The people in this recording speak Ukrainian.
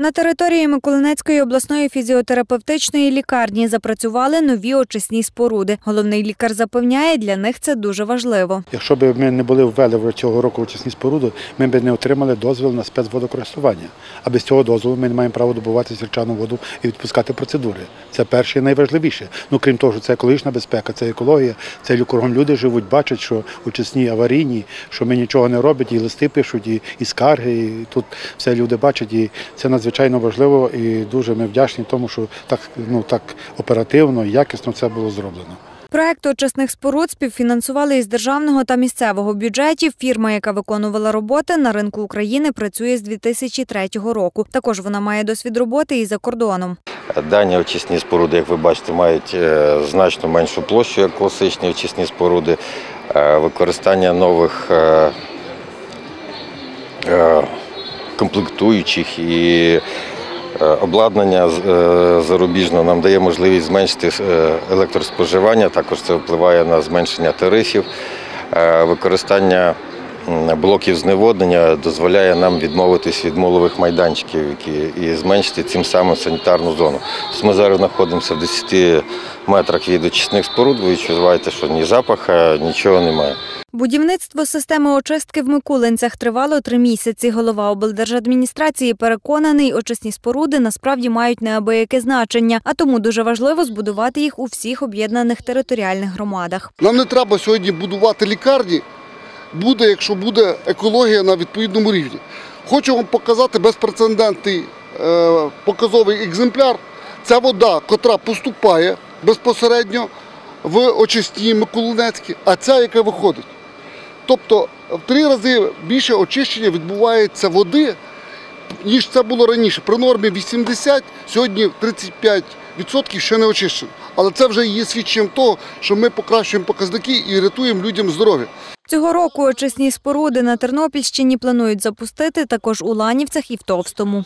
На території Миколинецької обласної фізіотерапевтичної лікарні запрацювали нові очисні споруди. Головний лікар запевняє, для них це дуже важливо. Якщо б ми не були ввели цього року очисні споруди, ми б не отримали дозвіл на спецводокористування. А без цього дозволу ми не маємо права добувати сірчану воду і відпускати процедури. Це перше і найважливіше. Ну крім того, що це екологічна безпека, це екологія, це кругом люди живуть, бачать, що очисні аварійні, що ми нічого не робимо, і листи пишуть, і, і скарги. І тут все люди бачать, і це надзвичайно важливо. І дуже ми вдячні тому, що так ну так оперативно і якісно це було зроблено. Проект очисних споруд співфінансували із державного та місцевого бюджетів. Фірма, яка виконувала роботи на ринку України, працює з 2003 року. Також вона має досвід роботи і за кордоном. Дані очисні споруди, як ви бачите, мають е, значно меншу площу, як класичні очисні споруди. Е, Використання нових е, комплектуючих і е, обладнання е, зарубіжного нам дає можливість зменшити е, електроспоживання. Також це впливає на зменшення тарифів. Використання блоків зневоднення дозволяє нам відмовитись від молових майданчиків які, і зменшити цим самим санітарну зону. Тобто ми зараз знаходимося в 10 метрах від очисних споруд. Ви відчуваєте, що ні запаха, нічого немає. Будівництво системи очистки в Микулинцях тривало три місяці. Голова облдержадміністрації переконаний, очисні споруди насправді мають неабияке значення, а тому дуже важливо збудувати їх у всіх об'єднаних територіальних громадах. Нам не треба сьогодні будувати лікарні, буде, якщо буде екологія на відповідному рівні. Хочу вам показати безпрецедентний е, показовий екземпляр. Це вода, котра поступає безпосередньо в очисні Миколинецькі, а ця, яка виходить. Тобто в три рази більше очищення відбувається води, ніж це було раніше. При нормі 80, сьогодні 35% ще не очищено. Але це вже є свідченням того, що ми покращуємо показники і рятуємо людям здоров'я. Цього року очисні споруди на Тернопільщині планують запустити також у Ланівцях і в Товстому.